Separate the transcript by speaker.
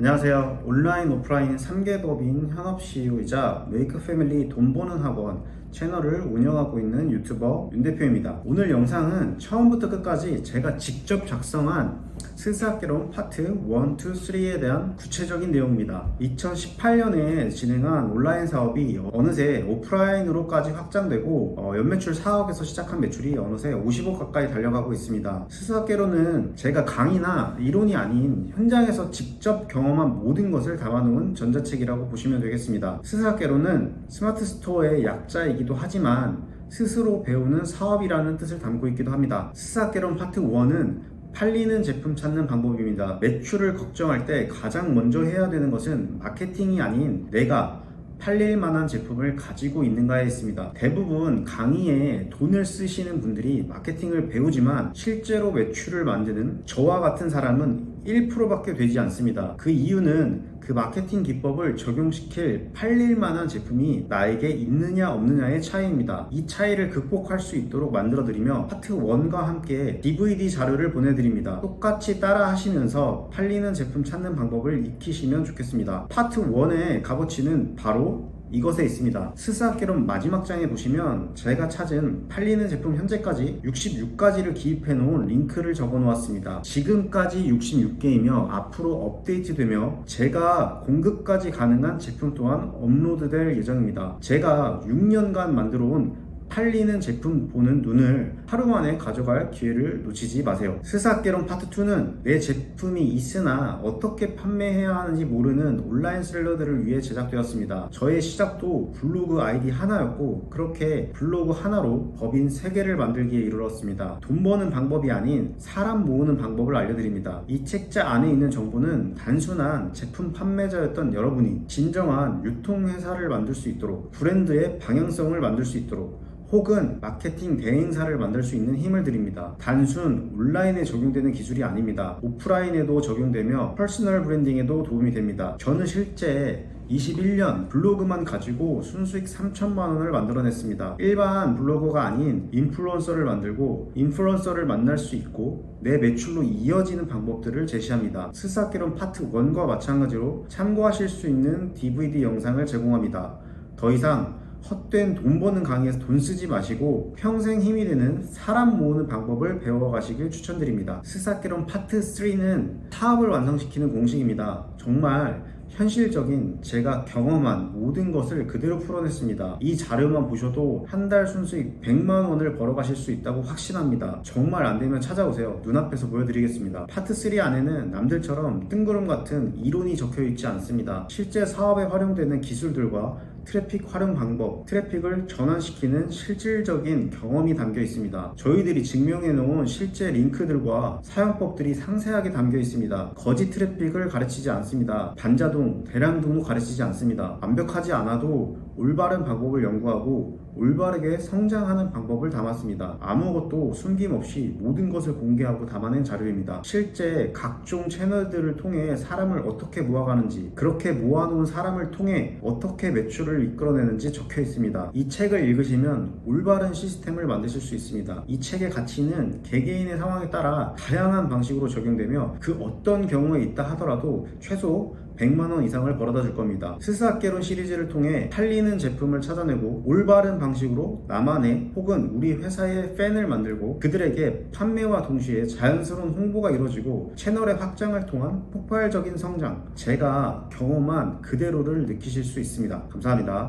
Speaker 1: 안녕하세요. 온라인, 오프라인 3개 법인 현업 CEO이자 메이크 패밀리 돈 버는 학원 채널을 운영하고 있는 유튜버 윤 대표입니다. 오늘 영상은 처음부터 끝까지 제가 직접 작성한 스스학개론 파트 1, 2, 3에 대한 구체적인 내용입니다. 2018년에 진행한 온라인 사업이 어느새 오프라인으로까지 확장되고 어, 연매출 4억에서 시작한 매출이 어느새 50억 가까이 달려가고 있습니다. 스스학개론은 제가 강의나 이론이 아닌 현장에서 직접 경험한 모든 것을 담아놓은 전자책이라고 보시면 되겠습니다. 스스학개론은 스마트 스토어의 약자이기 도 하지만 스스로 배우는 사업이라는 뜻을 담고 있기도 합니다. 스스학개론 파트 1은 팔리는 제품 찾는 방법입니다. 매출을 걱정할 때 가장 먼저 해야 되는 것은 마케팅이 아닌 내가 팔릴 만한 제품을 가지고 있는가에 있습니다. 대부분 강의에 돈을 쓰시는 분들이 마케팅을 배우지만 실제로 매출을 만드는 저와 같은 사람은 1%밖에 되지 않습니다. 그 이유는 그 마케팅 기법을 적용시킬 팔릴 만한 제품이 나에게 있느냐 없느냐의 차이입니다. 이 차이를 극복할 수 있도록 만들어드리며 파트 1과 함께 DVD 자료를 보내드립니다. 똑같이 따라 하시면서 팔리는 제품 찾는 방법을 익히시면 좋겠습니다. 파트 1의 값어치는 바로 이것에 있습니다. 스스학개론 마지막 장에 보시면 제가 찾은 팔리는 제품 현재까지 66가지를 기입해 놓은 링크를 적어 놓았습니다. 지금까지 66개이며 앞으로 업데이트되며 제가 공급까지 가능한 제품 또한 업로드될 예정입니다. 제가 6년간 만들어 온 팔리는 제품 보는 눈을 하루 만에 가져갈 기회를 놓치지 마세요. 스사개론 파트 2는 내 제품이 있으나 어떻게 판매해야 하는지 모르는 온라인 셀러들을 위해 제작되었습니다. 저의 시작도 블로그 아이디 하나였고 그렇게 블로그 하나로 법인 3개를 만들기에 이르렀습니다. 돈 버는 방법이 아닌 사람 모으는 방법을 알려드립니다. 이 책자 안에 있는 정보는 단순한 제품 판매자였던 여러분이 진정한 유통회사를 만들 수 있도록 브랜드의 방향성을 만들 수 있도록 혹은 마케팅 대행사를 만들 수 있는 힘을 드립니다. 단순 온라인에 적용되는 기술이 아닙니다. 오프라인에도 적용되며 퍼스널 브랜딩에도 도움이 됩니다. 저는 실제 21년 블로그만 가지고 순수익 3천만 원을 만들어냈습니다. 일반 블로거가 아닌 인플루언서를 만들고 인플루언서를 만날 수 있고 내 매출로 이어지는 방법들을 제시합니다. 스사기론 파트 1과 마찬가지로 참고하실 수 있는 DVD 영상을 제공합니다. 더 이상 헛된 돈 버는 강의에서 돈 쓰지 마시고 평생 힘이 되는 사람 모으는 방법을 배워가시길 추천드립니다. 스사기론 파트 3는 사업을 완성시키는 공식입니다. 정말 현실적인 제가 경험한 모든 것을 그대로 풀어냈습니다. 이 자료만 보셔도 한 달 순수익 100만 원을 벌어가실 수 있다고 확신합니다. 정말 안 되면 찾아오세요. 눈앞에서 보여드리겠습니다. 파트 3 안에는 남들처럼 뜬구름 같은 이론이 적혀 있지 않습니다. 실제 사업에 활용되는 기술들과 트래픽 활용 방법, 트래픽을 전환시키는 실질적인 경험이 담겨 있습니다. 저희들이 증명해 놓은 실제 링크들과 사용법들이 상세하게 담겨 있습니다. 거짓 트래픽을 가르치지 않습니다. 반자동, 대량동도 가르치지 않습니다. 완벽하지 않아도 올바른 방법을 연구하고 올바르게 성장하는 방법을 담았습니다. 아무것도 숨김없이 모든 것을 공개하고 담아낸 자료입니다. 실제 각종 채널들을 통해 사람을 어떻게 모아가는지, 그렇게 모아놓은 사람을 통해 어떻게 매출을 이끌어내는지 적혀 있습니다. 이 책을 읽으시면 올바른 시스템을 만드실 수 있습니다. 이 책의 가치는 개개인의 상황에 따라 다양한 방식으로 적용되며 그 어떤 경우에 있다 하더라도 최소 100만 원 이상을 벌어다 줄 겁니다. 스스학개론 시리즈를 통해 팔리는 제품을 찾아내고 올바른 방식으로 나만의 혹은 우리 회사의 팬을 만들고 그들에게 판매와 동시에 자연스러운 홍보가 이루어지고 채널의 확장을 통한 폭발적인 성장 제가 경험한 그대로를 느끼실 수 있습니다. 감사합니다.